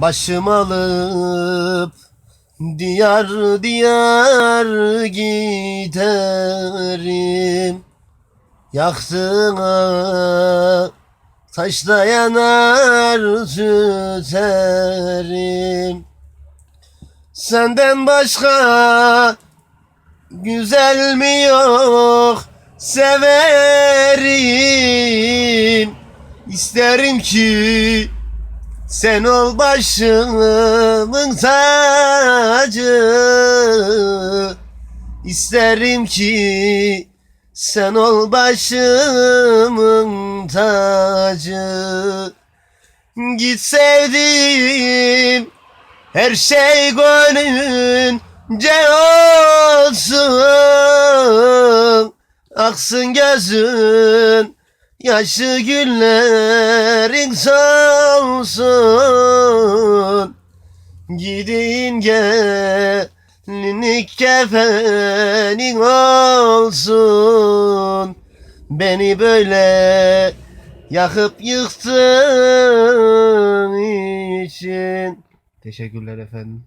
Başım alıp diyar diyar giderim. Yaktığına taşla yanar tüterim Senden başka güzel mi yok? Severim. İsterim ki sen ol başımın tacı. İsterim ki sen ol başımın tacı. Git sevdiğim her şey gönlünce olsun. Aksın gözün Yaşı günlerin solsun Gidin gelinlik kefenin olsun. Beni böyle yakıp yıktığın için. Teşekkürler efendim.